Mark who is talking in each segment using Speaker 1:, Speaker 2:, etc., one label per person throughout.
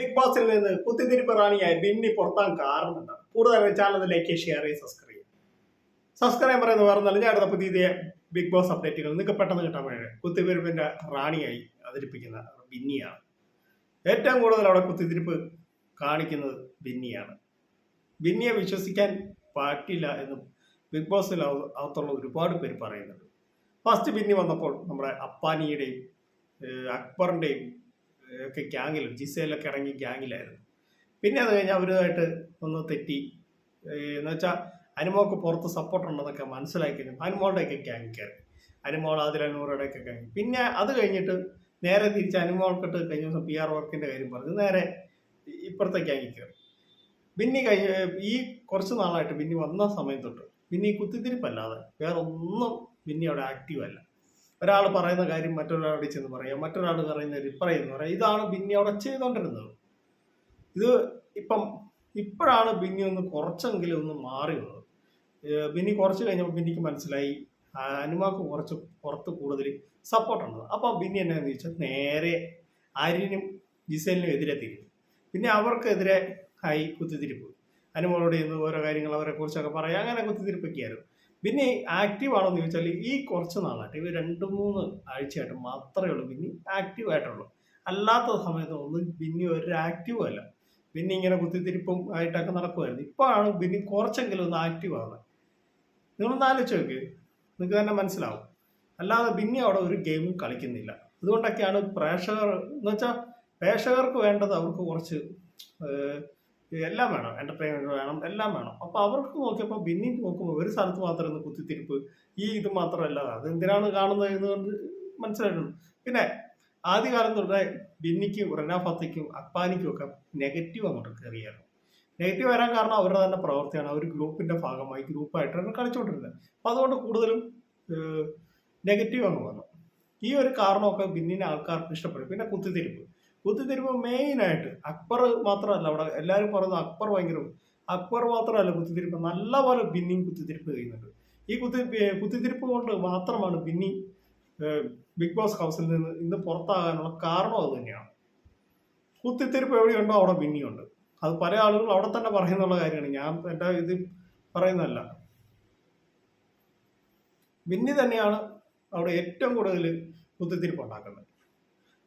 Speaker 1: Big ബോസിൽ നിന്ന് കുത്തിത്തിരിപ്പ് റാണിയായി ബിന്നി പുറത്താൻ കാരണമുണ്ട് കൂടുതൽ ചാനൽ ലൈക്ക് ഷെയർ ചെയ്ത് സബ്സ്ക്രൈബ് ചെയ്യും. സബ്സ്ക്രൈബ് പറയുന്നത് പറഞ്ഞാൽ ഞാൻ അടുത്ത പുതിയ ബിഗ് ബോസ് അപ്ഡേറ്റുകൾ നിങ്ങൾക്ക് പെട്ടെന്ന് കിട്ടാൻ വേണ്ടി കുത്തിത്തിരിപ്പിന്റെ റാണിയായി അവതരിപ്പിക്കുന്ന ബിന്നിയാണ്. ഏറ്റവും കൂടുതൽ അവിടെ കുത്തിത്തിരിപ്പ് കാണിക്കുന്നത് ബിന്നിയാണ്. ബിന്നിയെ വിശ്വസിക്കാൻ പറ്റില്ല എന്ന് ബിഗ് ബോസിൽ അകത്തുള്ള ഒരുപാട് പേര് പറയുന്നുണ്ട്. ഫസ്റ്റ് ബിന്നി വന്നപ്പോൾ നമ്മുടെ അപ്പാനിയുടെയും അക്ബറിന്റെയും ഒക്കെ ഗ്യാങ്ങിലും ജിസയിലൊക്കെ ഇറങ്ങി ഗ്യാങ്ങിലായിരുന്നു. പിന്നെ അത് കഴിഞ്ഞ് അവരുമായിട്ട് ഒന്ന് തെറ്റി. എന്ന് വെച്ചാൽ അനുമോൾക്ക് പുറത്ത് സപ്പോർട്ട് ഉണ്ടെന്നൊക്കെ മനസ്സിലാക്കി കഴിഞ്ഞു അനുമോളുടെയൊക്കെ ഗ്യാങ് കയറി അനുമോൾ ആദിലനൂറുടെയൊക്കെ ഗ്യാങ് പിന്നെ അത് കഴിഞ്ഞിട്ട് നേരെ തിരിച്ച് അനുമോൾക്കിട്ട് കഴിഞ്ഞ ദിവസം പി ആർ വർക്കിന്റെ കാര്യം പറഞ്ഞു നേരെ ഇപ്പുറത്തെ ഗ്യാങ്ങിൽ കയറി ബിന്നി കഴിഞ്ഞ ഈ കുറച്ച് നാളായിട്ട് ബിന്നി വന്ന സമയത്തൊട്ട് ബിന്നി കുത്തിത്തിരിപ്പല്ലാതെ വേറെ ഒന്നും ബിന്നി അവിടെ ആക്റ്റീവ് അല്ല. ഒരാൾ പറയുന്ന കാര്യം മറ്റൊരാളോട് ചെന്ന് പറയാം മറ്റൊരാൾ പറയുന്ന റിപ്ലൈ എന്ന് പറയാം. ഇതാണ് ബിന്നി അവിടെ ചെയ്തുകൊണ്ടിരുന്നത് ഇത് ഇപ്പം ഇപ്പോഴാണ് ബിന്നി ഒന്ന് കുറച്ചെങ്കിലും ഒന്ന് മാറി വന്നത് ബിന്നി കുറച്ച് കഴിഞ്ഞപ്പോൾ ബിന്നിക്ക് മനസ്സിലായി അനുമാക്ക് കുറച്ച് പുറത്ത് കൂടുതൽ സപ്പോർട്ടുണ്ട് അപ്പോൾ ബിന്നി എന്നാന്ന് ചോദിച്ചാൽ നേരെ ആര്യനും ജിസേലിനും എതിരെ തിരിഞ്ഞു. പിന്നെ അവർക്കെതിരെ ആയി കുത്തിത്തിരിപ്പ് അനുമോളോട് ചെന്ന് ഓരോ കാര്യങ്ങൾ അവരെ കുറിച്ചൊക്കെ പറയാം. അങ്ങനെ കുത്തിത്തിരിപ്പൊക്കെയായിരുന്നു. പിന്നെ ആക്റ്റീവ് ആണോ എന്ന് ചോദിച്ചാൽ ഈ കുറച്ച് നാളായിട്ട് ഇവർ രണ്ട് മൂന്ന് ആഴ്ചയായിട്ട് മാത്രമേ ഉള്ളൂ പിന്നെ ആക്റ്റീവ് ആയിട്ടുള്ളൂ. അല്ലാത്ത സമയത്തൊന്നും പിന്നെ ഒരു ആക്റ്റീവ് അല്ല. പിന്നെ ഇങ്ങനെ കുത്തിത്തിരിപ്പും ആയിട്ടൊക്കെ നടക്കുമായിരുന്നു ഇപ്പോഴാണ് ബിന്നി കുറച്ചെങ്കിലും ഒന്ന് ആക്റ്റീവ് ആവുന്നത് നിങ്ങളൊന്ന് ആലോചിച്ച് നോക്ക്. നിങ്ങൾക്ക് തന്നെ മനസ്സിലാവും. അല്ലാതെ പിന്നെ അവിടെ ഒരു ഗെയിമും കളിക്കുന്നില്ല. അതുകൊണ്ടൊക്കെയാണ് പ്രേക്ഷകർ എന്ന് വെച്ചാൽ പ്രേക്ഷകർക്ക് വേണ്ടത് അവർക്ക് കുറച്ച് എല്ലാം വേണം എന്റർടൈൻമെന്റ് വേണം എല്ലാം വേണം. അപ്പൊ അവർക്ക് നോക്കിയപ്പോൾ ബിന്നി നോക്കുമ്പോൾ ഒരു സ്ഥലത്ത് മാത്രം ഇന്ന് കുത്തിത്തിരിപ്പ് ഈ ഇത് മാത്രമല്ല അത് എന്തിനാണ് കാണുന്നത് എന്ന് കൊണ്ട് മനസ്സിലായിട്ടുണ്ട്. പിന്നെ ആദ്യകാലം തൊട്ടേ ബിന്നിക്കും റനാഫത്തയ്ക്കും അപ്പാനിക്കും ഒക്കെ നെഗറ്റീവ് അങ്ങോട്ട് കയറിയായിരുന്നു. നെഗറ്റീവ് വരാൻ കാരണം അവരുടെ തന്നെ പ്രവൃത്തിയാണ് അവർ ഗ്രൂപ്പിന്റെ ഭാഗമായി ഗ്രൂപ്പായിട്ടാണ് കളിച്ചുകൊണ്ടിരുന്നത്. അപ്പൊ അതുകൊണ്ട് കൂടുതലും നെഗറ്റീവ് അങ്ങ് വന്നു. ഈ ഒരു കാരണമൊക്കെ ബിന്നിനെ ആൾക്കാർക്ക് ഇഷ്ടപ്പെടും പിന്നെ കുത്തിത്തിരിപ്പ്. കുത്തിത്തിരിപ്പ് മെയിനായിട്ട്. അക്ബർ മാത്രമല്ല അവിടെ എല്ലാവരും പറയുന്നത് അക്ബർ ഭയങ്കര അക്ബർ മാത്രമല്ല കുത്തിത്തിരിപ്പ്. നല്ലപോലെ ബിന്നിങ് കുത്തിത്തിരിപ്പ് ചെയ്യുന്നുണ്ട്. ഈ കുത്തി കുത്തിത്തിരിപ്പ് കൊണ്ട് മാത്രമാണ് ബിന്നി ബിഗ് ബോസ് ഹൗസിൽ നിന്ന് ഇന്ന് പുറത്താകാനുള്ള കാരണം അത് തന്നെയാണ്. കുത്തിത്തിരിപ്പ് എവിടെയുണ്ടോ അവിടെ ബിന്നിയുണ്ട് അത് പല ആളുകൾ അവിടെ തന്നെ പറയുന്നുള്ള കാര്യമാണ്. ഞാൻ എന്റെ ഇത് പറയുന്നതല്ല. ബിന്നി തന്നെയാണ് അവിടെ ഏറ്റവും കൂടുതൽ കുത്തിത്തിരിപ്പ് ഉണ്ടാക്കുന്നത്.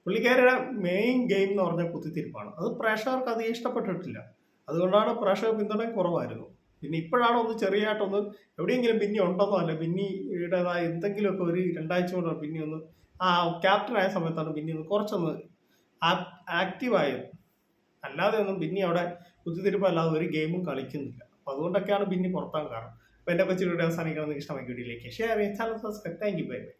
Speaker 1: പുള്ളിക്കാരുടെ മെയിൻ ഗെയിം എന്ന് പറഞ്ഞാൽ കുത്തിത്തിരിപ്പാണ്. അത് പ്രേക്ഷകർക്ക് അത് ഇഷ്ടപ്പെട്ടിട്ടില്ല. അതുകൊണ്ടാണ് പ്രേക്ഷക പിന്തുണ കുറവായിരുന്നു. പിന്നെ ഇപ്പോഴാണ് ഒന്ന് ചെറിയതായിട്ടൊന്ന് എവിടെയെങ്കിലും പിന്നെ ഉണ്ടെന്നോ അല്ല പിന്നീടേതായ എന്തെങ്കിലുമൊക്കെ ഒരു രണ്ടാഴ്ച കൊണ്ട് പിന്നെ ഒന്ന് ആ ക്യാപ്റ്റൻ ആയ സമയത്താണ് പിന്നെ ഒന്ന് കുറച്ചൊന്ന് ആക്റ്റീവായത് അല്ലാതെ ഒന്നും പിന്നെ അവിടെ കുത്തിത്തിരിപ്പ് അല്ലാതെ ഒരു ഗെയിമും കളിക്കുന്നില്ല. അപ്പം അതുകൊണ്ടൊക്കെയാണ് പിന്നെ പുറത്താൻ കാരണം അപ്പം എന്റെ കൊച്ചു വീഡിയോ അവസാനിക്കണം എന്ന് ഇഷ്ടമായി വീഡിയോയിലേക്ക് ഷെയർ ചെയ്യാൻ channel subscribe thank you bye bye